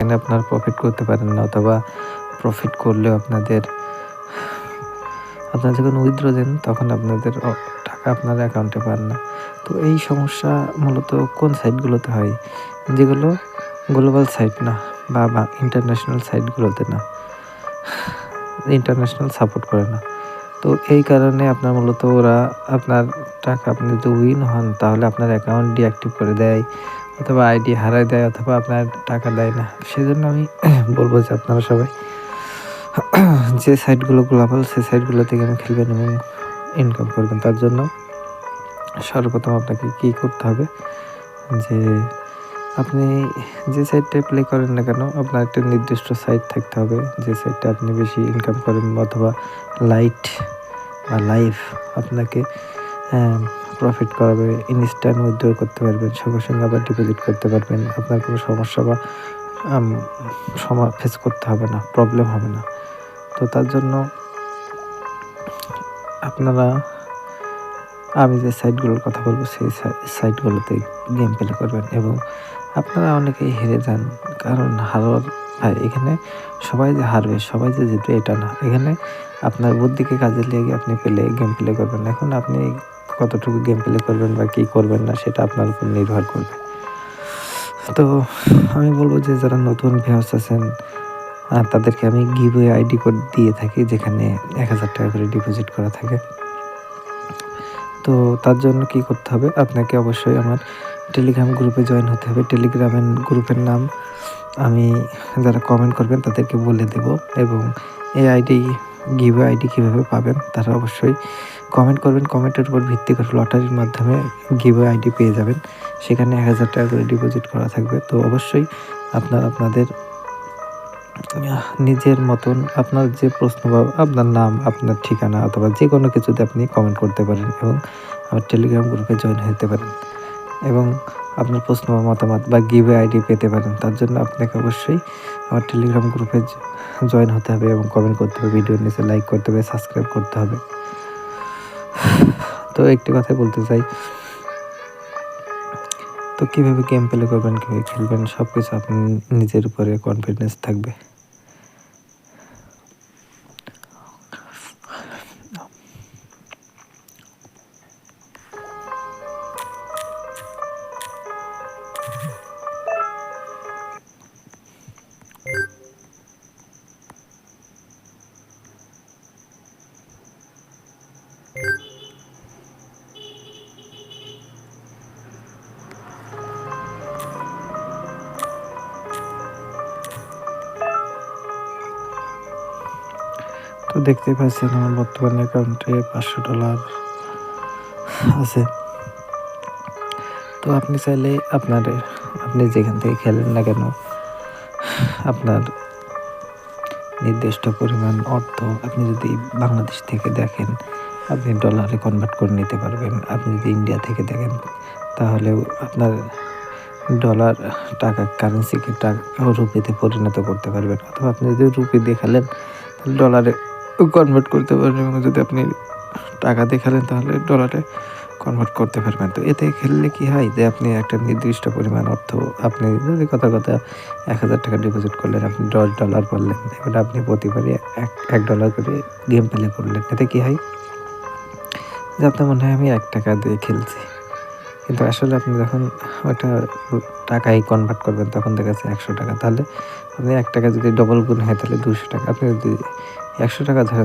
এখানে আপনার প্রফিট করতে পারেন না অথবা প্রফিট করলেও আপনাদের, আপনারা যখন উইথড্র দেন, তখন আপনাদের টাকা আপনার অ্যাকাউন্টে পান না। তো এই সমস্যা মূলত কোন সাইটগুলোতে হয়? যেগুলো গ্লোবাল সাইট না বা বা ইন্টারন্যাশনাল সাইটগুলোতে না ইন্টারন্যাশনাল সাপোর্ট করে না। তো এই কারণে আপনার মূলত ওরা আপনার টাকা আপনি যদি উইন হন, তাহলে আপনার অ্যাকাউন্ট ডিঅ্যাক্টিভ করে দেয় অথবা আইডি হারায় দেয় অথবা আপনার টাকা দেয় না। সেজন্য আমি বলব যে আপনারা সবাই যে সাইটগুলো গ্লোবাল সেই সাইটগুলো থেকে আমি খেলবেন এবং ইনকাম করবেন। তার জন্য সর্বপ্রথম আপনাকে কী করতে হবে যে আপনি যে সাইটটায় প্লে করেন না কেন, আপনার একটা নির্দিষ্ট সাইট থাকতে হবে। যে সাইটটা আপনি বেশি ইনকাম করেন অথবা লাইট বা লাইভ আপনাকে প্রফিট করাবে ইনস্ট্যান্ট উইথড্র করতে পারবেন, সঙ্গে সঙ্গে আবার ডিপোজিট করতে পারবেন। আপনার কোনো সমস্যা বা সমা ফেস করতে হবে না প্রবলেম হবে না। তো তার জন্য আপনারা, আমি যে সাইটগুলোর কথা বলব, সেই সাইটগুলোতে গেম প্লে করবেন এবং আপনারা অনেকেই হেরে যান। কারণ হারার ভাই এখানে সবাই যে হারবে, সবাই যে জিতবে এটা না। এখানে আপনার বুদ্ধিকে কাজে লেগে আপনি প্লে গেম প্লে করবেন। এখন আপনি কতটুকু গেম প্লে করবেন বা কী করবেন না সেটা আপনার উপর নির্ভর করবে। তো আমি বলব যে যারা নতুন ভিউস আছেন তাদেরকে আমি গিভওয়ে আইডি কোড দিয়ে থাকি, যেখানে এক হাজার টাকা করে ডিপোজিট করা থাকে। তো তার জন্য কি করতে হবে? আপনাকে অবশ্যই আমার টেলিগ্রাম গ্রুপে জয়েন হতে হবে। টেলিগ্রামের গ্রুপের নাম আমি যারা কমেন্ট করবেন তাদেরকে বলে দেব এবং এই আইডি গিভ আইডি কীভাবে পাবেন তারা অবশ্যই কমেন্ট করবেন। কমেন্টের উপর ভিত্তি করে লটারির মাধ্যমে গিভ আইডি পেয়ে যাবেন। সেখানে এক হাজার টাকা করে ডিপোজিট করা থাকবে। তো অবশ্যই আপনার, আপনাদের নিজের মতন আপনার যে প্রশ্ন বা আপনার নাম, আপনার ঠিকানা অথবা যে কোনো কিছুতে আপনি কমেন্ট করতে পারেন এবং আমার টেলিগ্রাম গ্রুপে জয়েন হতে পারেন। এবং আপনার প্রশ্ন বা মতামত বা গিভে আইডি পেতে পারেন। তার জন্য আপনাকে অবশ্যই আমার টেলিগ্রাম গ্রুপে জয়েন হতে হবে এবং কমেন্ট করতে হবে। ভিডিওর নিচে লাইক করতে হবে সাবস্ক্রাইব করতে হবে। তো একটি কথাই বলতে চাই। তো কীভাবে গেম প্লে করবেন, কীভাবে খেলবেন সব কিছু আপনি নিজের উপরে কনফিডেন্স থাকবে। তো দেখতে পাচ্ছেন আমার বর্তমান অ্যাকাউন্টে পাঁচশো ডলার আছে। তো আপনি চাইলে আপনার, আপনি যেখান থেকে খেলেন না কেন, আপনার নির্দিষ্ট পরিমাণ অর্থ আপনি যদি বাংলাদেশ থেকে দেখেন, আপনি ডলারে কনভার্ট করে নিতে পারবেন। আপনি যদি ইন্ডিয়া থেকে দেখেন, তাহলেও আপনার ডলার টাকা কারেন্সিকে টাকা রুপিতে পরিণত করতে পারবেন। অথবা আপনি যদি রুপি দিয়ে খেলেন, তাহলে ডলারে কনভার্ট করতে পারবেন এবং যদি আপনি টাকা দিয়ে খেলেন তাহলে ডলারে কনভার্ট করতে পারবেন। তো এতে খেললে কি হয় যে আপনি একটা নির্দিষ্ট পরিমাণ অর্থ আপনি যদি কথা কথা এক হাজার টাকা ডিপোজিট করলেন, আপনি দশ ডলার করলেন এবার আপনি প্রতিবারই এক এক ডলার করে গেম প্লে করলেন। এতে কি হয়? যে আপনার মনে হয় আমি এক টাকা দিয়ে খেলছি। কিন্তু আসলে আপনি যখন ওইটা টাকায় কনভার্ট করবেন, তখন দেখা যাচ্ছে একশো টাকা। তাহলে আপনি এক টাকা যদি ডবল গুণ হয়, তাহলে দুশো টাকা। আপনি যদি একশো টাকা ধরেন